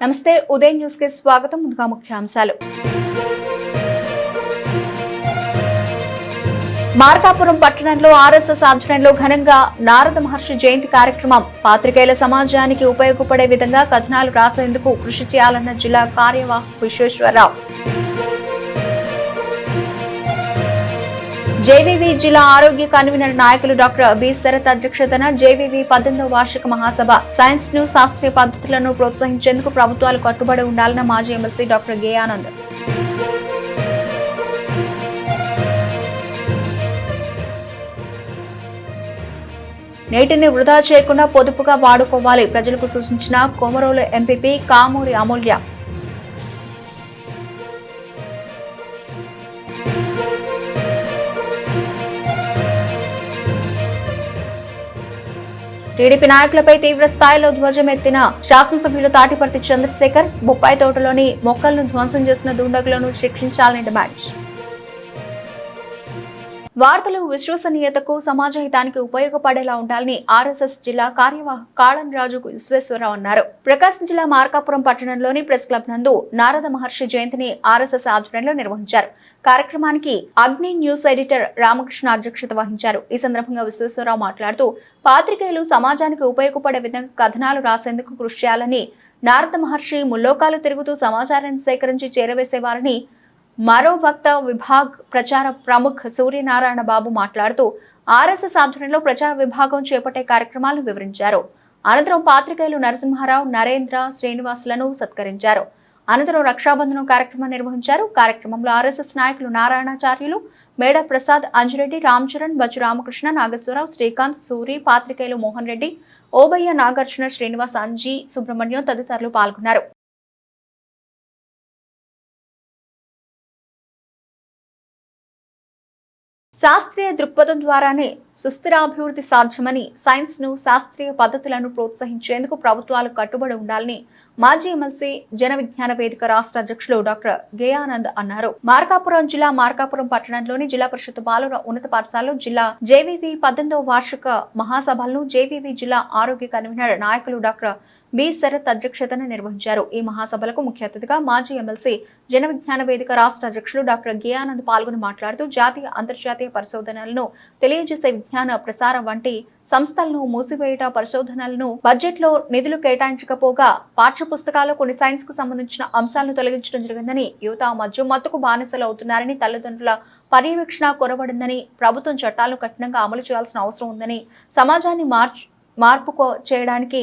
నమస్తే ఉదయం న్యూస్కి స్వాగతం. ముందుగా ముఖ్యాంశాలు. మార్కాపురం పట్టణంలో ఆర్ఎస్ఎస్ ఆధ్వర్యంలో ఘనంగా నారద మహర్షి జయంతి కార్యక్రమం. పాత్రికేయుల సమాజానికి ఉపయోగపడే విధంగా కథనాలు రాసేందుకు కృషి చేయాలన్న జిల్లా కార్యవాహ విశ్వేశ్వరరావు. జేవీవి జిల్లా ఆరోగ్య కన్వీనర్ నాయకులు డాక్టర్ బి శరత్ అధ్యక్షతన జేవీవి పద్దెనిమిదవ వార్షిక మహాసభ. సైన్స్ను శాస్త్రీయ పద్ధతులను ప్రోత్సహించేందుకు ప్రభుత్వాలు కట్టుబడి ఉండాలన్న మాజీ ఎమ్మెల్సీ డాక్టర్ గే ఆనంద్. నీటిని వృధా చేయకుండా పొదుపుగా వాడుకోవాలి ప్రజలకు సూచించిన కోమరోలు ఎంపీపీ కామూరి అమూల్య. టీడీపీ నాయకులపై తీవ్ర స్థాయిలో ధ్వజమెత్తిన శాసనసభ్యులు తాటిపర్తి చంద్రశేఖర్ బొప్పాయి తోటలోని మొక్కలను ధ్వంసం చేసిన దుండగులను శిక్షించాలని డిమాండ్. వార్తలు విశ్వసనీయతకు సమాజ హితానికి ఉపయోగపడేలా ఉండాలని ఆర్ఎస్ఎస్ జిల్లా కార్యవాహ కాళన్ రాజు విశ్వేశ్వరరావు అన్నారు. ప్రకాశం జిల్లా మార్కాపురం పట్టణంలోని ప్రెస్ క్లబ్ నందు నారద మహర్షి జయంతిని ఆర్ఎస్ఎస్ ఆధ్వర్యంలో నిర్వహించారు. కార్యక్రమానికి అగ్ని న్యూస్ ఎడిటర్ రామకృష్ణ అధ్యక్షత వహించారు. ఈ సందర్భంగా విశ్వేశ్వరరావు మాట్లాడుతూ పాత్రికేయులు సమాజానికి ఉపయోగపడే విధంగా కథనాలు రాసేందుకు కృషి చేయాలని నారద మహర్షి ముల్లోకాలు తిరుగుతూ సమాచారాన్ని సేకరించి చేరవేసేవారని మరో వక్త విభాగ్ ప్రచార ప్రముఖ్ సూర్యనారాయణ బాబు మాట్లాడుతూ ఆర్ఎస్ఎస్ ఆధ్వర్యంలో ప్రచార విభాగం చేపట్టే కార్యక్రమాలను వివరించారు. అనంతరం పాత్రికేయులు నరసింహారావు నరేంద్ర శ్రీనివాసులను సత్కరించారు. అనంతరం రక్షాబంధనం కార్యక్రమం నిర్వహించారు. కార్యక్రమంలో ఆర్ఎస్ఎస్ నాయకులు నారాయణాచార్యులు మేడ ప్రసాద్ అంజిరెడ్డి రామ్ చరణ్ బచ్చు రామకృష్ణ నాగేశ్వరరావు శ్రీకాంత్ సూరి పాత్రికేయులు మోహన్ రెడ్డి ఓబయ్య నాగార్జున శ్రీనివాస్ అంజీ సుబ్రహ్మణ్యం తదితరులు పాల్గొన్నారు. శాస్త్రీయ దృక్పథం ద్వారానే సుస్థిరాభివృద్ధి సాధ్యమని సైన్స్ను శాస్త్రీయ పద్ధతులను ప్రోత్సహించేందుకు ప్రభుత్వాలు కట్టుబడి ఉండాలని మాజీ ఎమ్మెల్సీ జన విజ్ఞాన వేదిక రాష్ట్ర అధ్యక్షులు డాక్టర్ గేయానంద్ అన్నారు. మార్కాపురం జిల్లా మార్కాపురం పట్టణంలోని జిల్లా పరిషత్ బాలుర ఉన్నత పాఠశాలలో జిల్లా జేవీవి పద్దెనిమిదవ వార్షిక మహాసభలను జేవీవి జిల్లా ఆరోగ్య కన్వీనర్ నాయకులు డాక్టర్ బి శరత్ అధ్యక్షతన నిర్వహించారు. ఈ మహాసభలకు ముఖ్య అతిథిగా మాజీ ఎమ్మెల్సీ జన విజ్ఞాన వేదిక రాష్ట్ర అధ్యక్షులు డాక్టర్ గియానంద్ పాల్గొని మాట్లాడుతూ జాతీయ అంతర్జాతీయ పరిశోధనలను తెలియజేసే విజ్ఞాన ప్రసారం వంటి సంస్థలను మూసివేయట పరిశోధనలను బడ్జెట్లో నిధులు కేటాయించకపోగా పాఠ్య పుస్తకాల్లో కొన్ని సైన్స్కు సంబంధించిన అంశాలను తొలగించడం జరిగిందని యువత మధ్య మత్తుకు బానిసలు అవుతున్నారని తల్లిదండ్రుల పర్యవేక్షణ కొరబడిందని ప్రభుత్వం చట్టాలను కఠినంగా అమలు చేయాల్సిన అవసరం ఉందని సమాజాన్ని మార్చ్ మార్పు చేయడానికి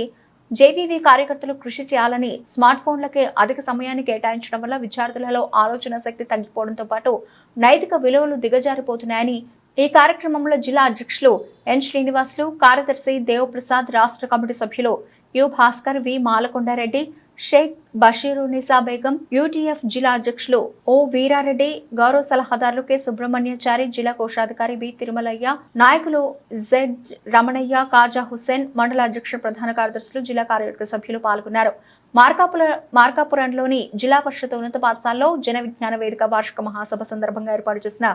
జేవీవీ కార్యకర్తలు కృషి చేయాలని స్మార్ట్ ఫోన్లకే అధిక సమయాన్ని కేటాయించడం వల్ల విద్యార్థులలో ఆలోచన శక్తి తగ్గిపోవడంతో పాటు నైతిక విలువలు దిగజారిపోతున్నాయని ఈ కార్యక్రమంలో జిల్లా అధ్యక్షులు ఎన్ శ్రీనివాసులు కార్యదర్శి దేవప్రసాద్ రాష్ట్ర కమిటీ సభ్యులు U Bhaskar V Malakondareddy Shaik Basheer Nisa Begum UTF జిల్లా అధ్యక్షులు ఓ వీరారెడ్డి గౌరవ సలహాదారులు కె సుబ్రహ్మణ్యాచారి జిల్లా కోశాధికారి బి తిరుమలయ్య నాయకులు జెడ్ రమణయ్య కాజా హుస్సేన్ మండల అధ్యక్ష ప్రధాన కార్యదర్శులు జిల్లా కార్యవర్గ సభ్యులు పాల్గొన్నారు. మార్కాపుర మార్కాపురంలోని జిల్లా పరిషత్ ఉన్నత పాఠశాలలో జన విజ్ఞాన వేదిక వార్షిక మహాసభ సందర్భంగా ఏర్పాటు చేసిన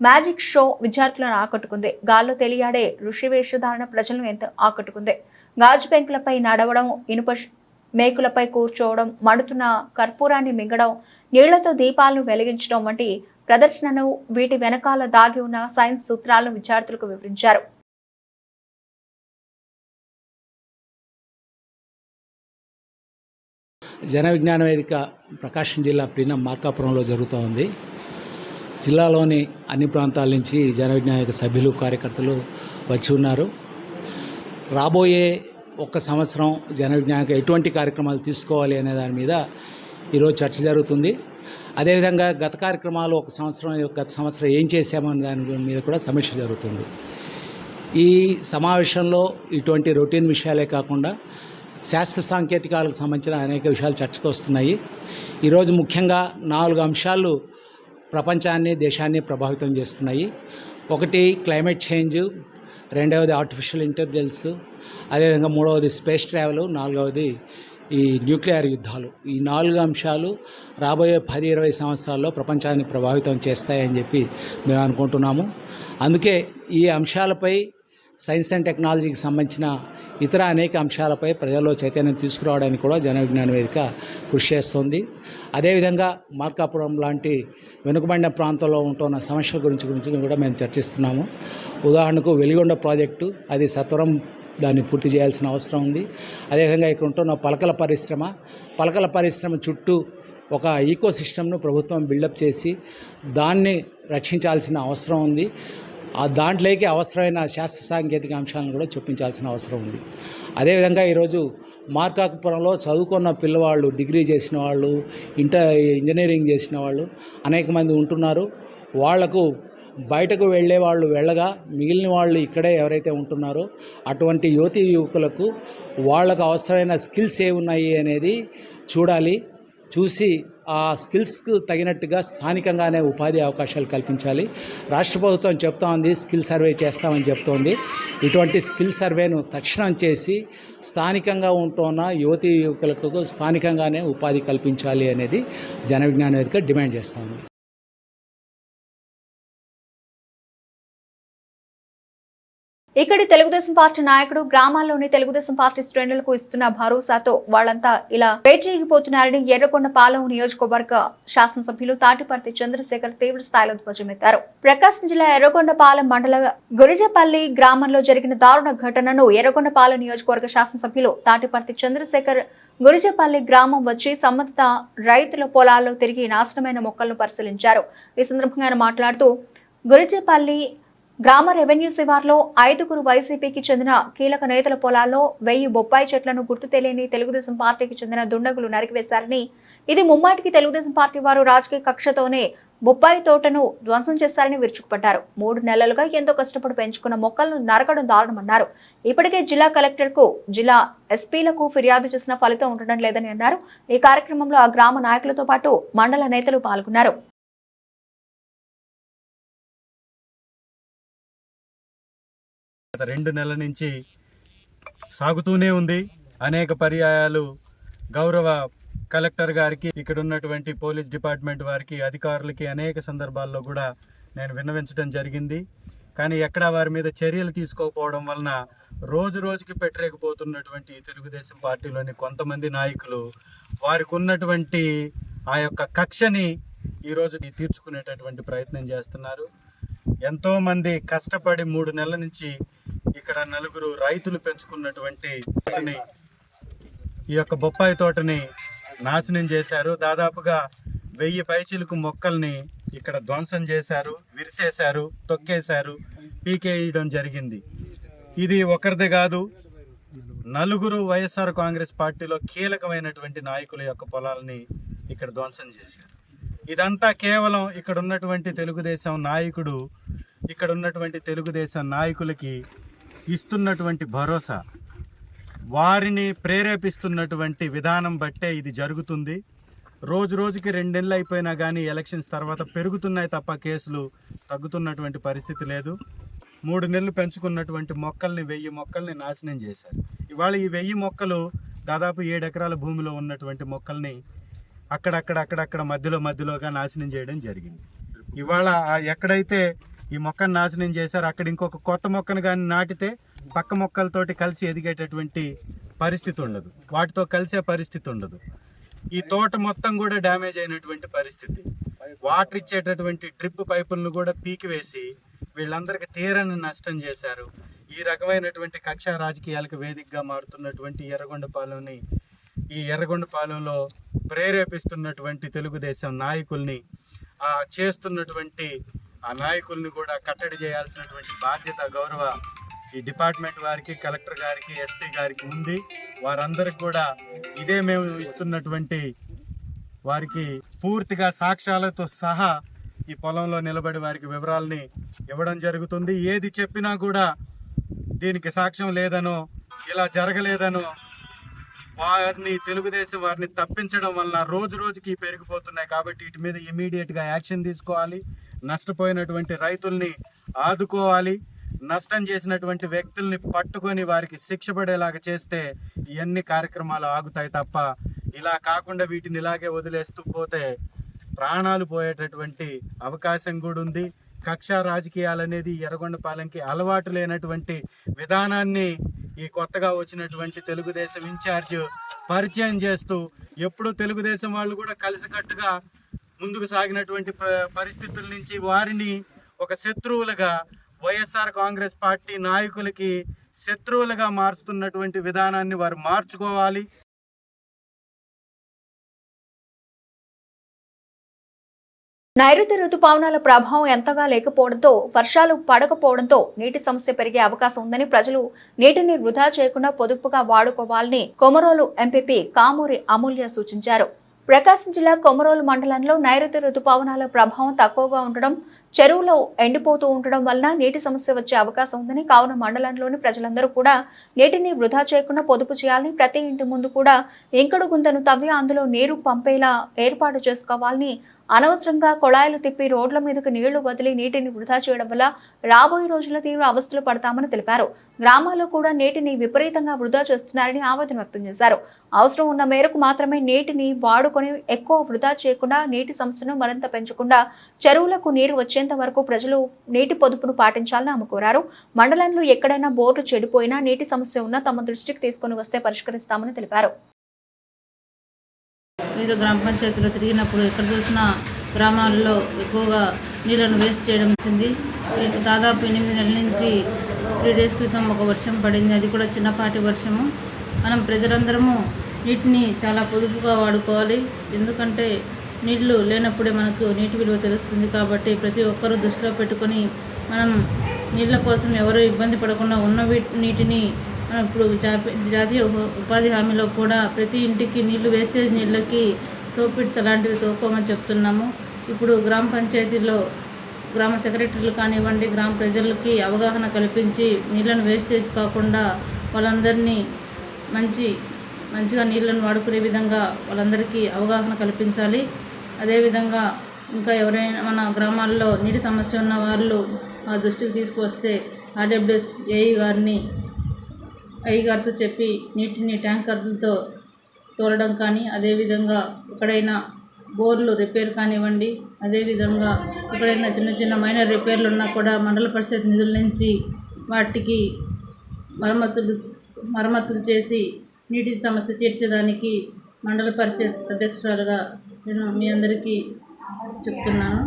మ్యాజిక్ షో విద్యార్థులను ఆకట్టుకుంది. గాల్లో తెలియాడే ఋషి వేషధారణ ప్రజలను ఎంతో ఆకట్టుకుంది. గాజు పెంకులపై నడవడం ఇనుప మేకులపై కూర్చోవడం మడుతున్న కర్పూరాన్ని మింగడం నీళ్ళతో దీపాలను వెలిగించడం వంటి ప్రదర్శనను వీటి వెనకాల దాగి ఉన్న సైన్స్ సూత్రాలను విద్యార్థులకు వివరించారు. జన విజ్ఞాన వేదిక ప్రకాశం జిల్లా ప్లీనం మార్కాపురంలో జరుగుతూ ఉంది. జిల్లాలోని అన్ని ప్రాంతాల నుంచి జన విజ్ఞాన సభ్యులు కార్యకర్తలు వచ్చి ఉన్నారు. రాబోయే ఒక సంవత్సరం జన విజ్ఞానిక ఎటువంటి కార్యక్రమాలు తీసుకోవాలి అనే దాని మీద ఈరోజు చర్చ జరుగుతుంది. అదేవిధంగా గత కార్యక్రమాలు ఒక సంవత్సరం గత సంవత్సరం ఏం చేశామనే దాని మీద కూడా సమీక్ష జరుగుతుంది. ఈ సమావేశంలో ఇటువంటి రొటీన్ విషయాలే కాకుండా శాస్త్ర సాంకేతికాలకు సంబంధించిన అనేక విషయాలు చర్చకు వస్తున్నాయి. ఈరోజు ముఖ్యంగా నాలుగు అంశాలు ప్రపంచాన్ని దేశాన్ని ప్రభావితం చేస్తున్నాయి. ఒకటి క్లైమేట్ చేంజ్ రెండవది ఆర్టిఫిషియల్ ఇంటెలిజెన్స్ అదేవిధంగా మూడవది స్పేస్ ట్రావెల్ నాలుగవది ఈ న్యూక్లియర్ యుద్ధాలు. ఈ నాలుగు అంశాలు రాబోయే పది ఇరవై సంవత్సరాల్లో ప్రపంచాన్ని ప్రభావితం చేస్తాయని చెప్పి మేము అనుకుంటున్నాము. అందుకే ఈ అంశాలపై సైన్స్ అండ్ టెక్నాలజీకి సంబంధించిన ఇతర అనేక అంశాలపై ప్రజల్లో చైతన్యం తీసుకురావడానికి కూడా జన విజ్ఞాన వేదిక కృషి చేస్తోంది. అదేవిధంగా మార్కాపురం లాంటి వెనుకబడిన ప్రాంతంలో ఉంటున్న సమస్యల గురించి గురించి కూడా మేము చర్చిస్తున్నాము. ఉదాహరణకు వెలిగొండ ప్రాజెక్టు అది సత్వరం దాన్ని పూర్తి చేయాల్సిన అవసరం ఉంది. అదేవిధంగా ఇక్కడ ఉంటున్న పలకల పరిశ్రమ పలకల పరిశ్రమ చుట్టూ ఒక ఈకో సిస్టమ్ను ప్రభుత్వం బిల్డప్ చేసి దాన్ని రక్షించాల్సిన అవసరం ఉంది. ఆ దాంట్లోకి అవసరమైన శాస్త్ర సాంకేతిక అంశాలను కూడా చూపించాల్సిన అవసరం ఉంది. అదేవిధంగా ఈరోజు మార్కాపురంలో చదువుకున్న పిల్లవాళ్ళు డిగ్రీ చేసిన వాళ్ళు ఇంటర్ ఇంజనీరింగ్ చేసిన వాళ్ళు అనేక మంది ఉంటున్నారు. వాళ్ళకు బయటకు వెళ్ళే వాళ్ళు వెళ్ళగా మిగిలిన వాళ్ళు ఇక్కడే ఎవరైతే ఉంటున్నారో అటువంటి యువతి యువకులకు వాళ్ళకు అవసరమైన స్కిల్స్ ఏమున్నాయి అనేది చూడాలి. చూసి ఆ స్కిల్స్కు తగినట్టుగా స్థానికంగానే ఉపాధి అవకాశాలు కల్పించాలి. రాష్ట్ర ప్రభుత్వం చెప్తా ఉంది స్కిల్ సర్వే చేస్తామని చెప్తోంది. ఇటువంటి స్కిల్ సర్వేను తక్షణం చేసి స్థానికంగా ఉంటున్న యువతీ యువకులకు స్థానికంగానే ఉపాధి కల్పించాలి అనేది జన విజ్ఞాన వేదిక డిమాండ్ చేస్తూ ఉంది ఇక్కడి తెలుగుదేశం పార్టీ నాయకుడు గ్రామాల్లోని తెలుగుదేశం పార్టీ శ్రేణులకు ఇస్తున్న భరోసాతో వాళ్ళంతా ఇలా పేటరిగిపోతున్నారని ఎర్రకొండ పాలెం నియోజకవర్గ శాసనసభ్యులు తాటిపర్తి చంద్రశేఖర్ తీవ్ర స్థాయిలో ధ్వజమెత్తారు. ప్రకాశం జిల్లా ఎర్రకొండపాలెం మండల గురిజపల్లి గ్రామంలో జరిగిన దారుణ ఘటనను ఎర్రగొండపాలెం నియోజకవర్గ శాసనసభ్యులు తాటిపర్తి చంద్రశేఖర్ గురిజపల్లి గ్రామం వచ్చి సంబంధిత రైతుల పొలాల్లో తిరిగి నాశనమైన మొక్కలను పరిశీలించారు. ఈ సందర్భంగా ఆయన మాట్లాడుతూ గురిజపల్లి గ్రామ రెవెన్యూ శివార్లో ఐదుగురు వైసీపీకి చెందిన కీలక నేతల పొలాల్లో వెయ్యి బొప్పాయి చెట్లను గుర్తు తెలియని తెలుగుదేశం పార్టీకి చెందిన దుండగులు నరికివేశారని ఇది ముమ్మాటికి తెలుగుదేశం పార్టీ వారు రాజకీయ కక్షతోనే బొప్పాయి తోటను ధ్వంసం చేశారని విరుచుకుపడ్డారు. మూడు నెలలుగా ఎంతో కష్టపడి పెంచుకున్న మొక్కలను నరకడం దారుణమన్నారు. ఇప్పటికే జిల్లా కలెక్టర్కు జిల్లా ఎస్పీలకు ఫిర్యాదు చేసిన ఫలితం ఉండడం లేదని అన్నారు. ఈ కార్యక్రమంలో ఆ గ్రామ నాయకులతో పాటు మండల నేతలు పాల్గొన్నారు. గత రెండు నెలల నుంచి సాగుతూనే ఉంది. అనేక పర్యాయాలు గౌరవ కలెక్టర్ గారికి ఇక్కడ ఉన్నటువంటి పోలీస్ డిపార్ట్మెంట్ వారికి అధికారులకి అనేక సందర్భాల్లో కూడా నేను విన్నవించడం జరిగింది. కానీ ఎక్కడా వారి మీద చర్యలు తీసుకోకపోవడం వలన రోజు రోజుకి పెట్టలేకపోతున్నటువంటి తెలుగుదేశం పార్టీలోని కొంతమంది నాయకులు వారికి ఉన్నటువంటి ఆ యొక్క కక్షని ఈరోజు తీర్చుకునేటటువంటి ప్రయత్నం చేస్తున్నారు. ఎంతోమంది కష్టపడి మూడు నెలల నుంచి ఇక్కడ నలుగురు రైతులు పెంచుకున్నటువంటి ఈ యొక్క బొప్పాయి తోటని నాశనం చేశారు. దాదాపుగా వెయ్యి పైచిలుకు మొక్కల్ని ఇక్కడ ధ్వంసం చేశారు విరిసేశారు తొక్కేశారు పీకేయడం జరిగింది. ఇది ఒకరిది కాదు నలుగురు వైఎస్ఆర్ కాంగ్రెస్ పార్టీలో కీలకమైనటువంటి నాయకుల యొక్క పొలాలని ఇక్కడ ధ్వంసం చేశారు. ఇదంతా కేవలం ఇక్కడ ఉన్నటువంటి తెలుగుదేశం నాయకుడు ఇక్కడ ఉన్నటువంటి తెలుగుదేశం నాయకులకి ఇస్తున్నటువంటి భరోసా వారిని ప్రేరేపిస్తున్నటువంటి విధానం బట్టే ఇది జరుగుతుంది. రోజు రోజుకి రెండేళ్ళు అయిపోయినా కానీ ఎలక్షన్స్ తర్వాత పెరుగుతున్నాయి తప్ప కేసులు తగ్గుతున్నటువంటి పరిస్థితి లేదు. మూడు నెలలు పెంచుకున్నటువంటి మొక్కల్ని వెయ్యి మొక్కల్ని నాశనం చేశారు. ఇవాళ ఈ వెయ్యి మొక్కలు దాదాపు ఏడు ఎకరాల భూమిలో ఉన్నటువంటి మొక్కల్ని అక్కడక్కడ అక్కడక్కడ మధ్యలో మధ్యలోగా నాశనం చేయడం జరిగింది. ఇవాళ ఎక్కడైతే ఈ మొక్కను నాశనం చేశారు. అక్కడ ఇంకొక కొత్త మొక్కను కానీ నాటితే పక్క మొక్కలతోటి కలిసి ఎదిగేటటువంటి పరిస్థితి ఉండదు. వాటితో కలిసే పరిస్థితి ఉండదు. ఈ తోట మొత్తం కూడా డ్యామేజ్ అయినటువంటి పరిస్థితి. వాటర్ ఇచ్చేటటువంటి డ్రిప్ పైపులను కూడా పీకివేసి వీళ్ళందరికీ తీరని నష్టం చేశారు. ఈ రకమైనటువంటి కక్షా రాజకీయాలకు వేదికగా మారుతున్నటువంటి ఎర్రగొండపాలెంని ఈ ఎర్రగొండపాలెంలో ప్రేరేపిస్తున్నటువంటి తెలుగుదేశం నాయకుల్ని చేస్తున్నటువంటి ఆ నాయకుల్ని కూడా కట్టడి చేయాల్సినటువంటి బాధ్యత గౌరవ ఈ డిపార్ట్మెంట్ వారికి కలెక్టర్ గారికి ఎస్పీ గారికి ఉంది. వారందరికి కూడా ఇదే మేము ఇస్తున్నటువంటి వారికి పూర్తిగా సాక్ష్యాలతో సహా ఈ పొలంలో నిలబడి వారికి వివరాలని ఇవ్వడం జరుగుతుంది. ఏది చెప్పినా కూడా దీనికి సాక్ష్యం లేదనో ఇలా జరగలేదనో వారిని తెలుగుదేశం వారిని తప్పించడం వలన రోజు రోజుకి పెరిగిపోతున్నాయి కాబట్టి వీటి మీద ఇమీడియట్గా యాక్షన్ తీసుకోవాలి. నష్టపోయినటువంటి రైతుల్ని ఆదుకోవాలి. నష్టం చేసినటువంటి వ్యక్తుల్ని పట్టుకొని వారికి శిక్ష పడేలాగా చేస్తే ఇవన్నీ కార్యక్రమాలు ఆగుతాయి తప్ప ఇలా కాకుండా వీటిని ఇలాగే వదిలేస్తూ పోతే ప్రాణాలు పోయేటటువంటి అవకాశం కూడా ఉంది. కక్ష రాజకీయాలు అనేది ఎర్రగొండపాలెంకి అలవాటు లేనటువంటి విధానాన్ని ఈ కొత్తగా వచ్చినటువంటి తెలుగుదేశం ఇన్ఛార్జ్ పరిచయం చేస్తూ ఎప్పుడు తెలుగుదేశం వాళ్ళు కూడా కలిసికట్టుగా ముందుకు సాగినటువంటి ప- పరిస్థితుల నుంచి వారిని ఒక శత్రువులుగా వైఎస్ఆర్ కాంగ్రెస్ పార్టీ నాయకులకి శత్రువులుగా మారుస్తున్నటువంటి విధానాన్ని వారు మార్చుకోవాలి. నైరుతి రుతుపవనాల ప్రభావం ఎంతగా లేకపోవడంతో వర్షాలు పడకపోవడంతో నీటి సమస్య పెరిగే అవకాశం ఉందని ప్రజలు నీటిని వృధా చేయకుండా పొదుపుగా వాడుకోవాలని కొమరోలు ఎంపీపీ కామూరి అమూల్య సూచించారు. ప్రకాశం జిల్లా కొమరోలు మండలంలో నైరుతి రుతుపవనాల ప్రభావం తక్కువగా ఉండడం చెరువులో ఎండిపోతూ ఉండడం వలన నీటి సమస్య వచ్చే అవకాశం ఉందని కావున మండలంలోని ప్రజలందరూ కూడా నీటిని వృధా చేయకుండా పొదుపు చేయాలని ప్రతి ఇంటి ముందు కూడా ఇంకుడు గుంతను తవ్వి అందులో నీరు పంపేలా ఏర్పాటు చేసుకోవాలని అనవసరంగా కొళాయిలు తిప్పి రోడ్ల మీదకు నీళ్ళు వదిలి నీటిని వృధా చేయడం వల్ల రాబోయే రోజుల్లో తీవ్ర అవస్థలు పడతామని తెలిపారు. గ్రామాల్లో కూడా నీటిని విపరీతంగా వృధా చేస్తున్నారని ఆవేదన వ్యక్తం చేశారు. అవసరం ఉన్న మేరకు మాత్రమే నీటిని వాడుకొని ఎక్కువ వృధా చేయకుండా నీటి సమస్యను మరింత పెంచకుండా చెరువులకు నీరు వచ్చే వచ్చేంత వరకు ప్రజలు నీటి పొదుపును పాటించాలని ఆమె కోరారు. మండలంలో ఎక్కడైనా బోర్లు చెడిపోయినా నీటి సమస్య ఉన్నా తమ దృష్టికి తీసుకుని వస్తే పరిష్కరిస్తామని తెలిపారు. వివిధ గ్రామ పంచాయతీలో తిరిగినప్పుడు ఎక్కడ చూసినా గ్రామాల్లో ఎక్కువగా నీళ్ళను వేస్ట్ చేయడం వచ్చింది. దాదాపు ఎనిమిది నెలల నుంచి త్రీ డేస్ క్రితం ఒక వర్షం పడింది. అది కూడా చిన్నపాటి వర్షము. మనం ప్రజలందరము నీటిని చాలా పొదుపుగా వాడుకోవాలి. ఎందుకంటే నీళ్ళు లేనప్పుడే మనకు నీటి విలువ తెలుస్తుంది కాబట్టి ప్రతి ఒక్కరూ దృష్టిలో పెట్టుకొని మనం నీళ్ళ కోసం ఎవరు ఇబ్బంది పడకుండా ఉన్న నీటిని మనం ఇప్పుడు జాపి జాతీయ ఉపాధి హామీలో కూడా ప్రతి ఇంటికి నీళ్ళు వేస్టేజ్ నీళ్ళకి సోపిట్స్ అలాంటివి తోకోమని చెప్తున్నాము. ఇప్పుడు గ్రామ పంచాయతీలో గ్రామ సెక్రటరీలు కానివ్వండి గ్రామ ప్రజలకి అవగాహన కల్పించి నీళ్ళను వేస్టేజ్ కాకుండా వాళ్ళందరినీ మంచి మంచిగా నీళ్ళను వాడుకునే విధంగా వాళ్ళందరికీ అవగాహన కల్పించాలి. అదేవిధంగా ఇంకా ఎవరైనా మన గ్రామాల్లో నీటి సమస్య ఉన్న వాళ్ళు ఆ దృష్టికి తీసుకువస్తే ఆర్డబ్ల్యూఎస్ ఏఈ గారిని ఐ గారితో చెప్పి నీటిని ట్యాంకర్లతో తోలడం కానీ అదేవిధంగా ఎక్కడైనా బోర్లు రిపేర్ కానివ్వండి అదేవిధంగా ఎక్కడైనా చిన్న చిన్న మైనర్ రిపేర్లు ఉన్నా కూడా మండల పరిషత్ నిధుల నుంచి వాటికి మరమ్మతులు మరమ్మతులు చేసి నీటి సమస్య తీర్చడానికి మండల పరిషత్ అధ్యక్షురాలుగా నేను మీ అందరికీ చెప్తున్నాను.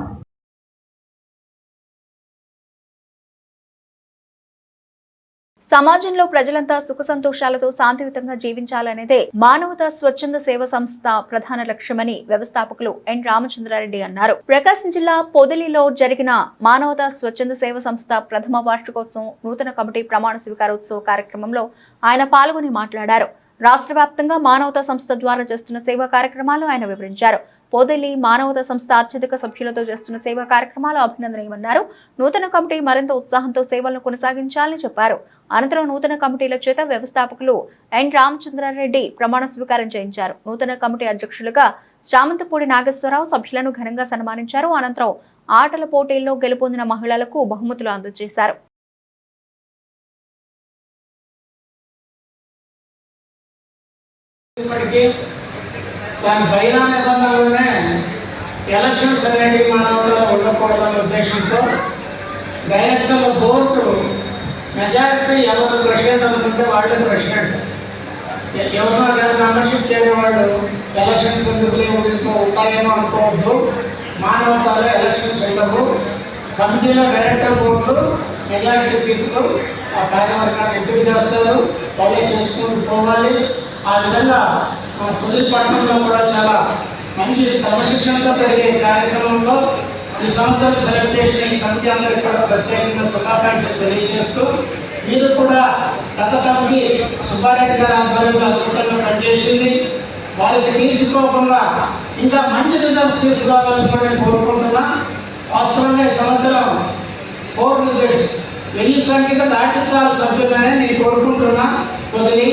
సమాజంలో ప్రజలంతా సుఖ సంతోషాలతో శాంతియుతంగా జీవించాలనేదే మానవతా స్వచ్ఛంద సేవ సంస్థ ప్రధాన లక్ష్యమని వ్యవస్థాపకులు ఎన్ రామచంద్రారెడ్డి అన్నారు. ప్రకాశం జిల్లా పొదిలిలో జరిగిన మానవతా స్వచ్ఛంద సేవ సంస్థ ప్రథమ వార్షికోత్సవం నూతన కమిటీ ప్రమాణ స్వీకారోత్సవ కార్యక్రమంలో ఆయన పాల్గొని మాట్లాడారు. రాష్ట్ర వ్యాప్తంగా మానవతా సంస్థ ద్వారా చేస్తున్న సేవా కార్యక్రమాలు ఆయన వివరించారు. పొదిలి మానవతా సంస్థ అత్యధిక సభ్యులతో చేస్తున్న సేవా కార్యక్రమాలు అభినందనీయమన్నారు. నూతన కమిటీ మరింత ఉత్సాహంతో సేవలను కొనసాగించాలని చెప్పారు. అనంతరం నూతన కమిటీల చేత వ్యవస్థాపకులు ఎన్. రామచంద్రారెడ్డి ప్రమాణ స్వీకారం చేయించారు. నూతన కమిటీ అధ్యక్షులుగా శ్రామంతపూడి నాగేశ్వరరావు సభ్యులను ఘనంగా సన్మానించారు. అనంతరం ఆటల పోటీల్లో గెలుపొందిన మహిళలకు బహుమతులు అందజేశారు. ఇప్పటికీ దాని పైన నిబంధనలోనే ఎలక్షన్స్ అనేవి మానవులలో ఉండకూడదనే ఉద్దేశంతో డైరెక్టర్ల బోర్డు మెజారిటీ ఎవరు ప్రెసిడెంట్ అనుకుంటే వాళ్ళే ప్రెసిడెంట్ ఎ- ఎవరినో కానీ మెంబర్షిప్ చేయని వాళ్ళు ఎలక్షన్స్ ఎందుకు లేవు ఉంటాయేమో అనుకోవద్దు. మానవతాలో ఎలక్షన్స్ ఉండవు. కమిటీలో డైరెక్టర్ బోర్డు మెజారిటీ పీపుల్ ఆ కార్యవర్గాన్ని ఎంపిక చేస్తారు? వాళ్ళే చేసుకుంటూ పోవాలి. ఆ విధంగా మన పొదిలి పట్టణంలో కూడా చాలా మంచి క్రమశిక్షణతో జరిగే కార్యక్రమంలో ఈ సంవత్సరం సెలెక్ట్ చేసిన ఈ కమిటీ అందరికీ కూడా ప్రత్యేకంగా శుభాకాంక్షలు తెలియజేస్తూ మీరు కూడా గత కమిటీ సుబ్బారెడ్డి గారి ఆధ్వర్యంలో అద్భుతంగా పనిచేసింది. వారికి తీసుకోకుండా ఇంకా మంచి రిజల్ట్స్ తీసుకురావాలని కూడా నేను కోరుకుంటున్నా. వాస్తవంగా ఈ సంవత్సరం ఫోర్ రిజల్ట్స్ వెయ్యి సంఖ్యగా దాటించాలి సభ్యులనే నేను కోరుకుంటున్నా. వదిలి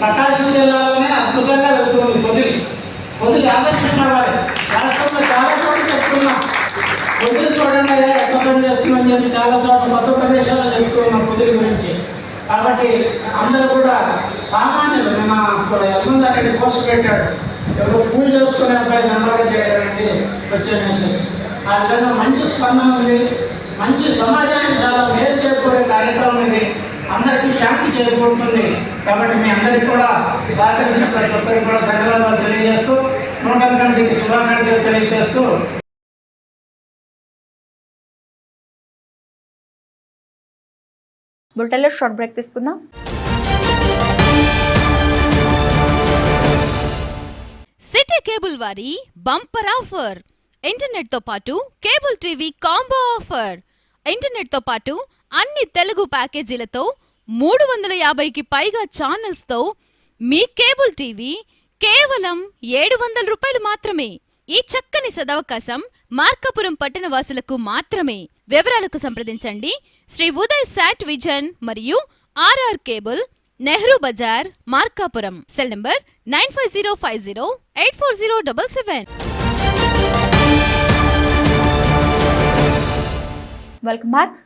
ప్రకాశం జిల్లాలోనే అద్భుతంగా వెళ్తుంది పొదిలి పొదిలి ఆదర్శంగా వారి రాష్ట్రంలో చాలా చోట్ల చెప్తున్నా. పొదిలి చూడండి అయ్యా ఎట్లా పని చేస్తుందని చెప్పి చాలా చోట్ల కొత్త ప్రదేశాల్లో చెప్తున్నాం పొదిలి గురించి. కాబట్టి అందరూ కూడా సామాన్యులు నిన్న యజమందారెడ్డి పోస్ట్ పెట్టాడు. ఎవరో పూజ చేసుకునే అబ్బాయి నెంబర్గా చేరారండి వచ్చే మెసేజ్ ఆ విధంగా మంచి స్పందన ఉంది. మంచి సమాజానికి చాలా మేలు చేకూరే కార్యక్రమం ఇది. అందరికీ శాంతి చేకూరుతుంది. కాబట్టి మీ అందరికీ కూడా సహకరించిన ప్రతి ఒక్కరికి కూడా ధన్యవాదాలు తెలియజేస్తూ నూటన్ కమిటీకి శుభాకాంక్షలు తెలియజేస్తూ బులెటిన్లో షార్ట్ బ్రేక్ తీసుకుందాం. సిటీ కేబుల్ వారి బంపర్ ఆఫర్. ఇంటర్నెట్తో పాటు కేబుల్ టీవీ కాంబో ఆఫర్. ఇంటర్నెట్తో పాటు అన్ని తెలుగు ప్యాకేజీలతో మూడు వందల యాభైకి పైగా ఛానల్స్తో మీ కేబుల్ టీవీ కేవలం ఏడు వందల రూపాయలు మాత్రమే. ఈ చక్కని సదవకాశం మార్కాపురం పట్టణ వాసులకు మాత్రమే. వివరాలకు సంప్రదించండి. శ్రీ ఉదయ్ శాట్ విజన్ మరియు RR cable Nehru Bazar Markapuram. Cell number nine five zero five zero eight four zero double seven. Welcome back.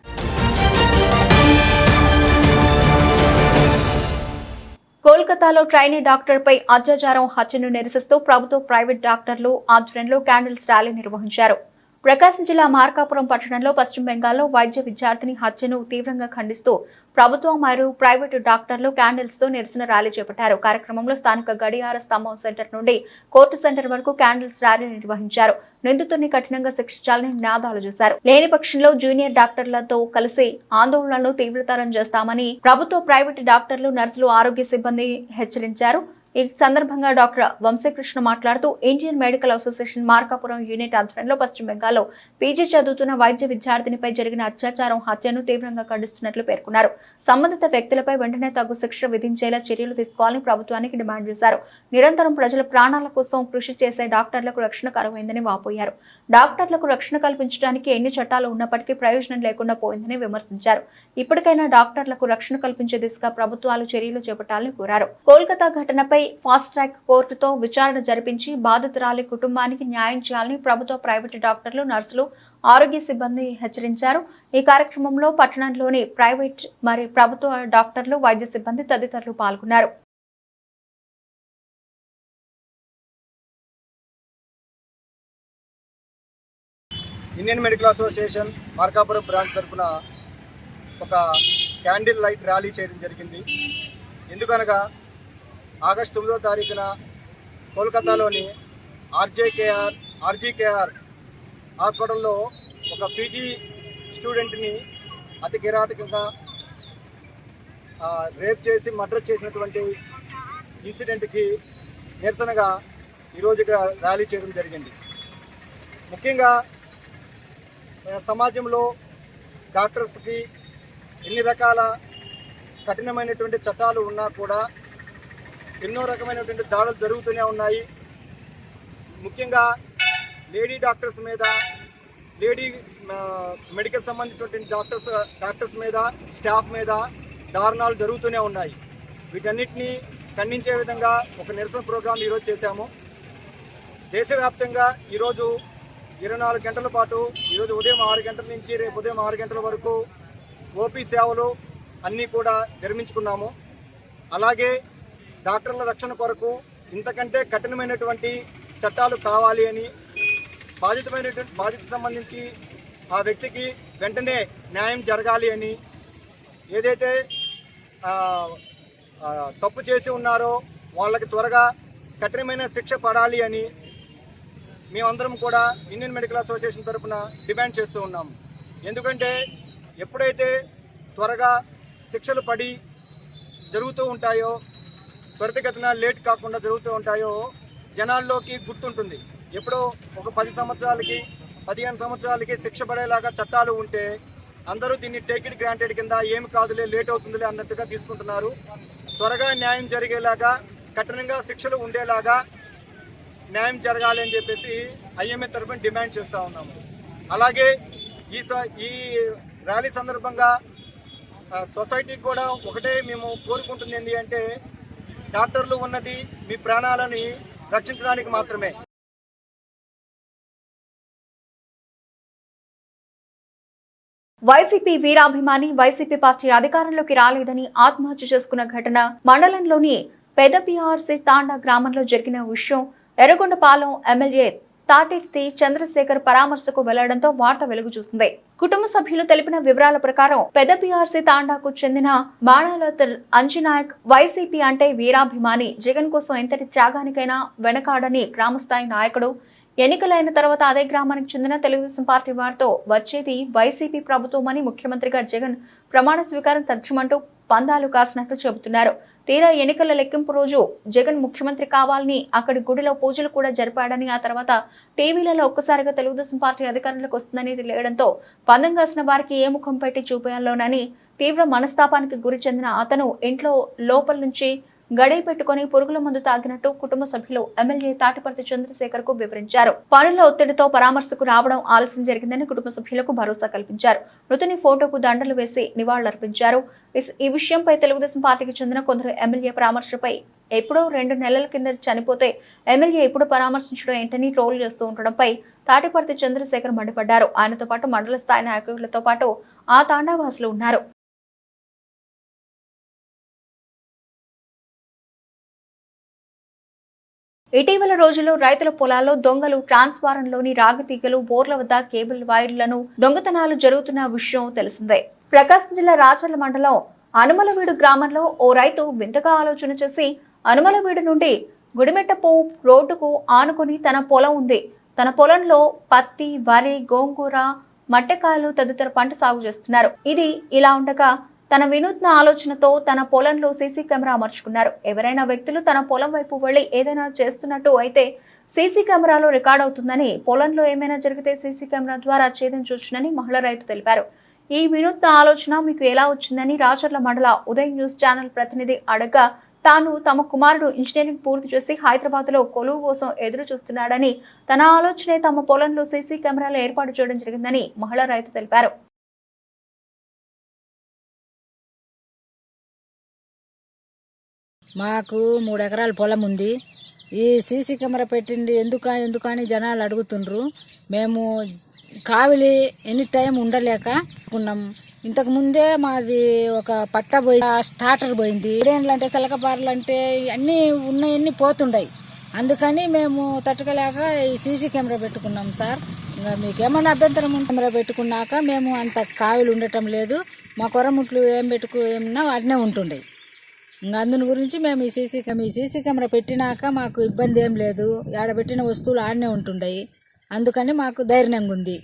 కోల్కతాలో ట్రైనీ డాక్టర్పై అత్యాచారం హత్యను నిరసిస్తూ ప్రభుత్వ ప్రైవేట్ డాక్టర్లు ఆధ్వర్యంలో క్యాండిల్స్ ర్యాలీ నిర్వహించారు. ప్రకాశం జిల్లా మార్కాపురం పట్టణంలో పశ్చిమ బెంగాల్లో వైద్య విద్యార్థిని హత్యను తీవ్రంగా ఖండిస్తూ ప్రభుత్వం మరియు ప్రైవేటు డాక్టర్లు క్యాండిల్స్తో నిరసన ర్యాలీ చేపట్టారు. కార్యక్రమంలో స్థానిక గడియార స్తంభం సెంటర్ నుండి కోర్టు సెంటర్ వరకు క్యాండిల్స్ ర్యాలీ నిర్వహించారు. నిందితుడిని కఠినంగా శిక్షించాలని నినాదాలు చేశారు. లేని పక్షంలో జూనియర్ డాక్టర్లతో కలిసి ఆందోళనలను తీవ్రతరం చేస్తామని ప్రభుత్వ ప్రైవేటు డాక్టర్లు నర్సులు ఆరోగ్య సిబ్బంది హెచ్చరించారు. ఈ సందర్భంగా డాక్టర్ వంశీకృష్ణ మాట్లాడుతూ Indian medical association Markapuram unit ఆధ్వర్యంలో పశ్చిమ బెంగాల్లో పీజీ చదువుతున్న వైద్య విద్యార్థినిపై జరిగిన అత్యాచారం హత్యను తీవ్రంగా ఖండిస్తున్నట్లు పేర్కొన్నారు. సంబంధిత వ్యక్తులపై వెంటనే తగు శిక్ష విధించేలా చర్యలు తీసుకోవాలని ప్రభుత్వానికి డిమాండ్ చేశారు. నిరంతరం ప్రజల ప్రాణాల కోసం కృషి చేసే డాక్టర్లకు రక్షణ కరువైందని వాపోయారు. డాక్టర్లకు రక్షణ కల్పించడానికి ఎన్ని చట్టాలు ఉన్నప్పటికీ ప్రయోజనం లేకుండా పోయిందని విమర్శించారు. ఇప్పటికైనా డాక్టర్లకు రక్షణ కల్పించే దిశగా ప్రభుత్వాలు చర్యలు చేపట్టాలని కోరారు. కోల్కతా ఘటనపై ఫాస్ట్ ట్రాక్ కోర్టుతో విచారణ జరిపించి బాధితురాలి కుటుంబానికి న్యాయం చేయాలని ప్రభుత్వ ప్రైవేటు డాక్టర్లు నర్సులు ఆరోగ్య సిబ్బంది హెచ్చరించారు. ఈ కార్యక్రమంలో పట్టణంలోని ప్రైవేట్ మరియు ప్రభుత్వ డాక్టర్లు వైద్య సిబ్బంది తదితరులు పాల్గొన్నారు. Indian medical association Markapuram branch తరఫున ఒక క్యాండిల్ లైట్ ర్యాలీ చేయడం జరిగింది. ఎందుకనగా ఆగస్టు తొమ్మిదో తారీఖున కోల్కతాలోని ఆర్జేకేఆర్ ఆర్జీకేఆర్ హాస్పిటల్లో ఒక పీజీ స్టూడెంట్ని అతి కిరాతకంగా రేప్ చేసి మర్డర్ చేసినటువంటి ఇన్సిడెంట్కి నిరసనగా ఈరోజు ఇక్కడ ర్యాలీ చేయడం జరిగింది. ముఖ్యంగా సమాజంలో డాక్టర్స్కి ఎన్ని రకాల కఠినమైనటువంటి చట్టాలు ఉన్నా కూడా ఎన్నో రకమైనటువంటి దాడులు జరుగుతూనే ఉన్నాయి. ముఖ్యంగా లేడీ డాక్టర్స్ మీద లేడీ మెడికల్ సంబంధించినటువంటి డాక్టర్స్ డాక్టర్స్ మీద స్టాఫ్ మీద దారుణాలు జరుగుతూనే ఉన్నాయి. వీటన్నిటిని ఖండించే విధంగా ఒక నిరసన ప్రోగ్రాం ఈరోజు చేశాము. దేశవ్యాప్తంగా ఈరోజు ఇరవై నాలుగు గంటల పాటు ఈరోజు ఉదయం ఆరు గంటల నుంచి రేపు ఉదయం ఆరు గంటల వరకు ఓపీ సేవలు అన్నీ కూడా నిర్మించుకున్నాము. అలాగే డాక్టర్ల రక్షణ కొరకు ఇంతకంటే కఠినమైనటువంటి చట్టాలు కావాలి అని బాధితమైనటువంటి బాధిత సంబంధించి ఆ వ్యక్తికి వెంటనే న్యాయం జరగాలి అని ఏదైతే తప్పు చేసి ఉన్నారో వాళ్ళకి త్వరగా కఠినమైన శిక్ష పడాలి అని మేమందరం కూడా ఇండియన్ మెడికల్ అసోసియేషన్ తరఫున డిమాండ్ చేస్తూ ఉన్నాము ఎందుకంటే ఎప్పుడైతే త్వరగా శిక్షలు పడి జరుగుతూ ఉంటాయో త్వరితగతిన లేట్ కాకుండా జరుగుతూ ఉంటాయో జనాల్లోకి గుర్తుంటుంది. ఎప్పుడో ఒక పది సంవత్సరాలకి పదిహేను సంవత్సరాలకి శిక్ష పడేలాగా చట్టాలు ఉంటే అందరూ దీన్ని టేకిడ్ గ్రాంటెడ్ కింద ఏమి కాదులే లేట్ అవుతుందిలే అన్నట్టుగా తీసుకుంటున్నారు. త్వరగా న్యాయం జరిగేలాగా కఠినంగా శిక్షలు ఉండేలాగా న్యాయం జరగాలి అని చెప్పేసి ఐఎంఏ తరఫున డిమాండ్ చేస్తూ ఉన్నాము అలాగే ఈ స- ఈ ర్యాలీ సందర్భంగా సొసైటీకి కూడా ఒకటే మేము కోరుకుంటుంది ఏంటి అంటే డాక్టర్లు ఉన్నది మీ ప్రాణాలని రక్షించడానికి మాత్రమే. వైసీపీ వీరాభిమాని వైసీపీ పార్టీ అధికారంలోకి రాలేదని ఆత్మహత్య చేసుకున్న ఘటన మండలంలోని పెద పిఆర్సీ తాండా గ్రామంలో జరిగిన విషయం ఎర్రగొండపాలెం ఎమ్మెల్యే తాటిర్తి చంద్రశేఖర్ పరామర్శకు వెళ్ళడంతో వార్త వెలుగు చూసింది. కుటుంబ సభ్యులు తెలిపిన వివరాల ప్రకారం పెద్ద పిఆర్సీ తాండాకు చెందిన బాణాల అంజనాయక్ వైసీపీ అంటే వీరాభిమాని. జగన్ కోసం ఎంతటి త్యాగానికైనా వెనకాడని గ్రామస్థాయి నాయకుడు. ఎన్నికలైన తర్వాత అదే గ్రామానికి చెందిన తెలుగుదేశం పార్టీ వారితో వచ్చేది వైసీపీ ప్రభుత్వమని ముఖ్యమంత్రిగా జగన్ ప్రమాణ స్వీకారం తథ్యమంటూ పందాలు కాసినట్లు చెబుతున్నారు. తీరా ఎన్నికల లెక్కింపు రోజు జగన్ ముఖ్యమంత్రి కావాలని అక్కడి గుడిలో పూజలు కూడా జరిపాడని ఆ తర్వాత టీవీలలో ఒక్కసారిగా తెలుగుదేశం పార్టీ అధికారంలోకి వస్తుందని తెలియడంతో పందం కాసిన వారికి ఏ ముఖం పెట్టి చూపేయాలోనని తీవ్ర మనస్తాపానికి గురి చెందిన అతను ఇంట్లో లోపల నుంచి గడియ పెట్టుకుని పురుగుల మందు తాగినట్టు కుటుంబ సభ్యులు ఎమ్మెల్యే తాటిపర్తి చంద్రశేఖర్కు వివరించారు. పనుల ఒత్తిడితో పరామర్శకు రావడం ఆలస్యం జరిగిందని కుటుంబ సభ్యులకు భరోసా కల్పించారు. మృతుని ఫోటోకు దండలు వేసి నివాళులర్పించారు. ఈ విషయంపై తెలుగుదేశం పార్టీకి చెందిన కొందరు ఎమ్మెల్యే పరామర్శపై ఎప్పుడో రెండు నెలల కింద చనిపోతే ఎమ్మెల్యే ఎప్పుడు పరామర్శించడం ఏంటని ట్రోల్ చేస్తూ ఉండడంపై తాటిపర్తి చంద్రశేఖర్ మండిపడ్డారు. ఆయనతో పాటు మండల స్థాయి నాయకులతో పాటు ఆ తాండావాసులు ఉన్నారు. ఇటీవల రోజుల్లో రైతుల పొలాల్లో దొంగలు ట్రాన్స్ఫారంలోని రాగి తీగలు బోర్ల వద్ద కేబుల్ వైర్లను దొంగతనాలు జరుగుతున్న విషయం తెలిసిందే. ప్రకాశం జిల్లా రాచర్ల మండలం అనుమలవీడు గ్రామంలో ఓ రైతు వింతగా ఆలోచన చేసి అనుమలవీడు నుండి గుడిమెట్టపు రోడ్డుకు ఆనుకుని తన పొలం ఉంది. తన పొలంలో పత్తి వరి గోంగూర మట్టెకాయలు తదితర పంట సాగు చేస్తున్నారు. ఇది ఇలా ఉండగా తన వినూత్న ఆలోచనతో తన పొలంలో సీసీ కెమెరా అమర్చుకున్నారు. ఎవరైనా వ్యక్తులు తన పొలం వైపు వెళ్ళి ఏదైనా చేస్తున్నట్టు అయితే సీసీ కెమెరాలో రికార్డ్ అవుతుందని పొలంలో ఏమైనా జరిగితే సీసీ కెమెరా ద్వారా ఛేదించవచ్చునని మహిళ రైతు తెలిపారు. ఈ వినూత్న ఆలోచన మీకు ఎలా వచ్చిందని రాచర్ల మండల ఉదయ్ న్యూస్ ఛానల్ ప్రతినిధి అడగా తాను తమ కుమారుడు ఇంజనీరింగ్ పూర్తి చేసి హైదరాబాద్లో కొలువు కోసం ఎదురు చూస్తున్నాడని తన ఆలోచనే తమ పొలంలో సీసీ కెమెరాలు ఏర్పాటు చేయడం జరిగిందని మహిళా రైతు తెలిపారు. మాకు మూడు ఎకరాల పొలం ఉంది. ఈ సీసీ కెమెరా పెట్టింది ఎందుక ఎందుకని జనాలు అడుగుతుండ్రు. మేము కావిలి ఎనీ టైం ఉండలేక ఉన్నాం. ఇంతకు ముందే మాది ఒక పట్ట పోయి స్టార్టర్ పోయింది. ఇడేండ్లు అంటే సెలకబార్లు అంటే అన్నీ ఉన్నాయన్నీ పోతుండయి. అందుకని మేము తట్టుకోలేక ఈ సీసీ కెమెరా పెట్టుకున్నాం సార్. ఇంకా మీకు ఏమైనా అభ్యంతరం ఉంటే కెమెరా పెట్టుకున్నాక మేము అంత కావిలు ఉండటం లేదు. మా కొరముట్లు ఏం పెట్టుకు ఏమన్నా వాటినే ఉంటుండే. అందుని గురించి మేము ఈ సీసీ కెమెరా ఈ సీసీ కెమెరా పెట్టినాక మాకు ఇబ్బంది ఏం లేదు. ఆడ పెట్టిన వస్తువులు ఆడనే ఉంటుండయి. అందుకని మాకు ధైర్యంగా ఉంది.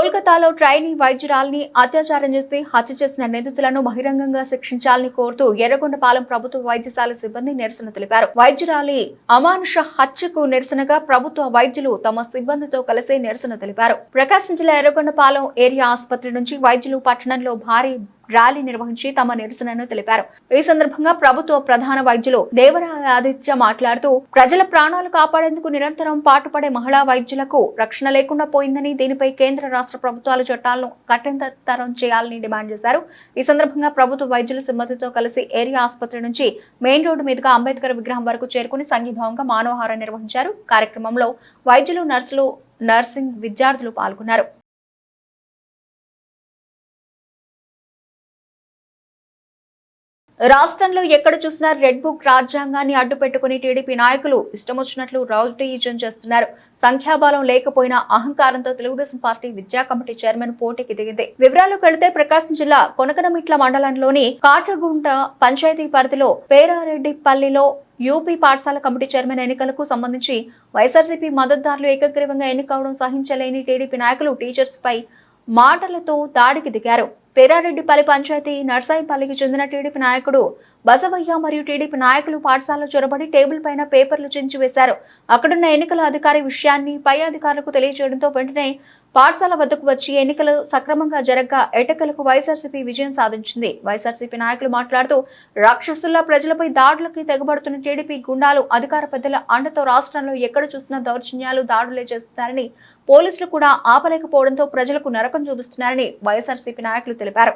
కోల్కతాలో ట్రైనీ వైద్యురాల్ని అత్యాచారం చేసి హత్య చేసిన నిందితులను బహిరంగంగా శిక్షించాలని కోరుతూ ఎర్రగొండపాలెం ప్రభుత్వ వైద్యశాల సిబ్బంది నిరసన తెలిపారు. వైద్యురాలి అమానుష హత్యకు నిరసనగా ప్రభుత్వ వైద్యులు తమ సిబ్బందితో కలిసి నిరసన తెలిపారు. ప్రకాశం జిల్లా ఎర్రగొండపాలెం ఏరియా ఆసుపత్రి నుంచి వైద్యులు పట్టణంలో భారీ ర్యాలీ నిర్వహించి తమ నిరసనను తెలిపారు. ఈ సందర్భంగా ప్రభుత్వ ప్రధాన వైద్యులు దేవరాయ ఆదిత్య మాట్లాడుతూ ప్రజల ప్రాణాలు కాపాడేందుకు నిరంతరం పాటుపడే మహిళా వైద్యులకు రక్షణ లేకుండా పోయిందని దీనిపై కేంద్ర రాష్ట్ర ప్రభుత్వాలు చట్టాలను కఠినతరం చేయాలని డిమాండ్ చేశారు. ఈ సందర్భంగా ప్రభుత్వ వైద్యుల సిబ్బందితో కలిసి ఏరియా ఆసుపత్రి నుంచి మెయిన్ రోడ్డు మీదుగా అంబేద్కర్ విగ్రహం వరకు చేరుకుని సంఘీభావంగా మానవహారం నిర్వహించారు. కార్యక్రమంలో వైద్యులు నర్సులు నర్సింగ్ విద్యార్థులు పాల్గొన్నారు. రాష్ట్రంలో ఎక్కడ చూసినా రెడ్ బుక్ రాజ్యాంగాన్ని అడ్డుపెట్టుకుని టీడీపీ నాయకులు ఇష్టమొచ్చినట్లు వచ్చినట్లు చేస్తున్నారు. సంఖ్యాబలం లేకపోయినా అహంకారంతో తెలుగుదేశం పార్టీ విద్యా కమిటీ చైర్మన్ పోటీకి దిగింది. వివరాలకు వెళితే ప్రకాశం జిల్లా కొనకనమిట్ల మండలంలోని కాట్రగుంట పంచాయతీ పరిధిలో పేరారెడ్డిపల్లిలో యూపీ పాఠశాల కమిటీ చైర్మన్ ఎన్నికలకు సంబంధించి వైఎస్ఆర్సీపీ మద్దతుదారులు ఏకగ్రీవంగా ఎన్నికవడం సహించలేని టీడీపీ నాయకులు టీచర్స్ పై మాటలతో దాడికి దిగారు. పేరారెడ్డిపల్లి పంచాయతీ నర్సాయిపల్లికి చెందిన టీడీపీ నాయకుడు బసవయ్య మరియు టీడీపీ నాయకులు పాఠశాలలో చొరబడి టేబుల్ పైన పేపర్లు చించి వేశారు. అక్కడున్న ఎన్నికల అధికారి విషయాన్ని పై అధికారులకు తెలియజేయడంతో వెంటనే పాఠశాల వద్దకు వచ్చి ఎన్నికలు సక్రమంగా జరగ్గా ఎటకలకు వైఎస్ఆర్సీపీ విజయం సాధించింది. వైఎస్ఆర్సీపీ నాయకులు మాట్లాడుతూ రాక్షసుల్లా ప్రజలపై దాడులకి తెగబడుతున్న టీడీపీ గుండాలు అధికార పెద్దల అండతో రాష్ట్రంలో ఎక్కడ చూసినా దౌర్జన్యాలు దాడులే చేస్తున్నారని పోలీసులు కూడా ఆపలేకపోవడంతో ప్రజలకు నరకం చూపిస్తున్నారని వైఎస్ఆర్సీపీ నాయకులు తెలిపారు.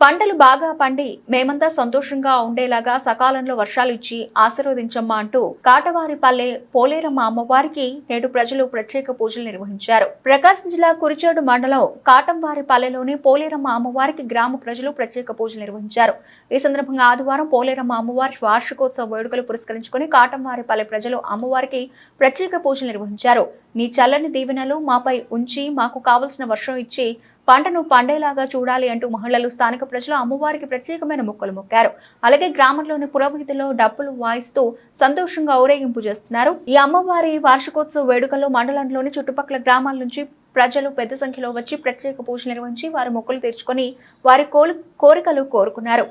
పంటలు బాగా పండి మేమంతా సంతోషంగా ఉండేలాగా సకాలంలో వర్షాలు ఇచ్చి ఆశీర్వదించమ్మా అంటూ కాటవారిపల్లె పోలేరమ్మ అమ్మవారికి నేడు ప్రజలు ప్రత్యేక పూజలు నిర్వహించారు. ప్రకాశం జిల్లా కురిచేడు మండలం కాటంవారిపల్లెలోని పోలేరమ్మ అమ్మవారికి గ్రామ ప్రజలు ప్రత్యేక పూజలు నిర్వహించారు. ఈ సందర్భంగా ఆదివారం పోలేరమ్మ అమ్మవారి వార్షికోత్సవ వేడుకలు పురస్కరించుకుని కాటంవారిపల్లె ప్రజలు అమ్మవారికి ప్రత్యేక పూజలు నిర్వహించారు. నీ చల్లని దీవెనలు మాపై ఉంచి మాకు కావలసిన వర్షం ఇచ్చి పంటను పండేలాగా చూడాలి అంటూ మహిళలు స్థానిక ప్రజలు అమ్మవారికి ప్రత్యేకమైన మొక్కలు మొక్కారు. అలాగే గ్రామంలోని పురవీధిలో డప్పులు వాయిస్తూ సంతోషంగా ఊరేగింపు చేస్తున్నారు. ఈ అమ్మవారి వార్షికోత్సవ వేడుకల్లో మండలంలోని చుట్టుపక్కల గ్రామాల నుంచి ప్రజలు పెద్ద సంఖ్యలో వచ్చి ప్రత్యేక పూజలు నిర్వహించి వారి మొక్కలు తీర్చుకొని వారి కోరికలు కోరుకున్నారు.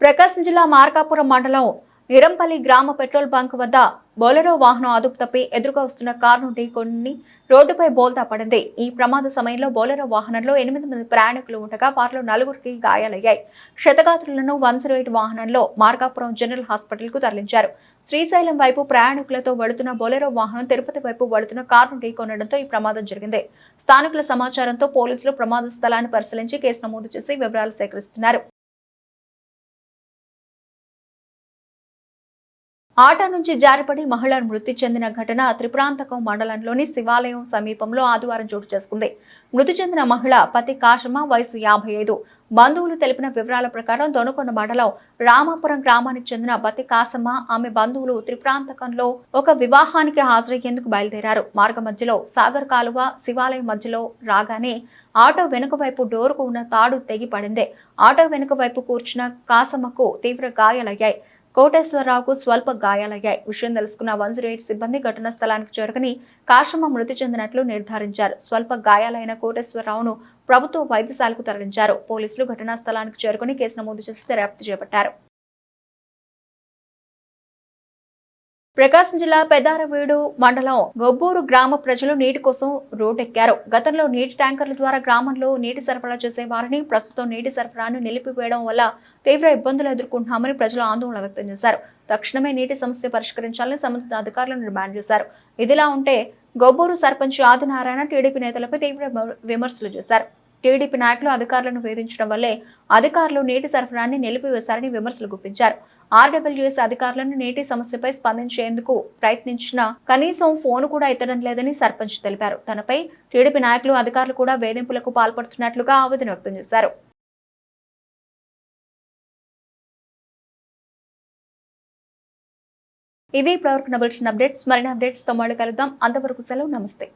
ప్రకాశం జిల్లా మార్కాపురం మండలం నిరంపల్లి గ్రామ పెట్రోల్ బంక్ వద్ద బోలెరో వాహనం అదుపు తప్పి ఎదురుగా వస్తున్న కారు ఢీకొని రోడ్డుపై బోల్తా పడింది. ఈ ప్రమాద సమయంలో బోలరో వాహనంలో ఎనిమిది మంది ప్రయాణికులు ఉండగా వారిలో నలుగురికి గాయాలయ్యాయి. క్షతగాత్రులను వన్ జీరో ఎయిట్ వాహనంలో మార్కాపురం జనరల్ హాస్పిటల్కు తరలించారు. శ్రీశైలం వైపు ప్రయాణికులతో వెళుతున్న బోలరో వాహనం తిరుపతి వైపు వెళుతున్న కారును ఢీకొనడంతో ఈ ప్రమాదం జరిగింది. స్థానికుల సమాచారంతో పోలీసులు ప్రమాద స్థలాన్ని పరిశీలించి కేసు నమోదు చేసి వివరాలు సేకరిస్తున్నారు. ఆటో నుంచి జారిపడి మహిళ మృతి చెందిన ఘటన త్రిపురాంతకం మండలంలోని శివాలయం సమీపంలో ఆదివారం చోటు చేసుకుంది. మృతి చెందిన మహిళ పతి కాశమ్మ వయసు యాభై ఐదు. బంధువులు తెలిపిన వివరాల ప్రకారం దొనకొండ మండలం రామాపురం గ్రామానికి చెందిన బతి కాసమ్మ ఆమె బంధువులు త్రిప్రాంతకంలో ఒక వివాహానికి హాజరయ్యేందుకు బయలుదేరారు. మార్గ మధ్యలో సాగర్ కాలువ శివాలయం మధ్యలో రాగానే ఆటో వెనుక వైపు డోరుకు ఉన్న తాడు తెగి పడింది ఆటో వెనుక వైపు కూర్చున్న కాసమ్మకు తీవ్ర గాయాలయ్యాయి. కోటేశ్వరరావుకు స్వల్ప గాయాలయ్యాయి. విషయం తెలుసుకున్న వన్ జీరో ఎయిట్ సిబ్బంది ఘటనా స్థలానికి చేరుకుని కాశమ్మ మృతి చెందినట్లు నిర్ధారించారు. స్వల్ప గాయాలైన కోటేశ్వరరావును ప్రభుత్వ వైద్యశాలకు తరలించారు. పోలీసులు ఘటనా స్థలానికి చేరుకుని కేసు నమోదు చేసి దర్యాప్తు చేపట్టారు. ప్రకాశం జిల్లా పెదారవీడు మండలం గొబ్బూరు గ్రామ ప్రజలు నీటి కోసం రోడ్డెక్కారు. గతంలో నీటి ట్యాంకర్ల ద్వారా గ్రామంలో నీటి సరఫరా చేసే వారిని ప్రస్తుతం నీటి సరఫరాను నిలిపివేయడం వల్ల తీవ్ర ఇబ్బందులు ఎదుర్కొంటున్నామని ప్రజలు ఆందోళన వ్యక్తం చేశారు. తక్షణమే నీటి సమస్య పరిష్కరించాలని సంబంధిత అధికారులను డిమాండ్ చేశారు. ఇదిలా ఉంటే గొబ్బూరు సర్పంచ్ ఆదినారాయణ టీడీపీ నేతలపై తీవ్ర విమర్శలు చేశారు. టీడీపీ నాయకులు అధికారులను వేధించడం వల్లే అధికారులు నీటి సరఫరాన్ని నిలిపివేశారని విమర్శలు గుప్పించారు. ఆర్డబ్ల్యూఎస్ అధికారులను నీటి సమస్యపై స్పందించేందుకు ప్రయత్నించిన కనీసం ఫోన్ కూడా ఎత్తడం లేదని సర్పంచ్ తెలిపారు. తనపై టీడీపీ నాయకులు అధికారులు కూడా వేధింపులకు పాల్పడుతున్నట్లుగా ఆవేదన వ్యక్తం చేశారు. ఇవి ప్రవర్తన బులెటిన్ అప్డేట్స్. మరిన్ని అప్డేట్స్తో మళ్ళీ కలుద్దాం. అంతవరకు సెలవు. నమస్తే.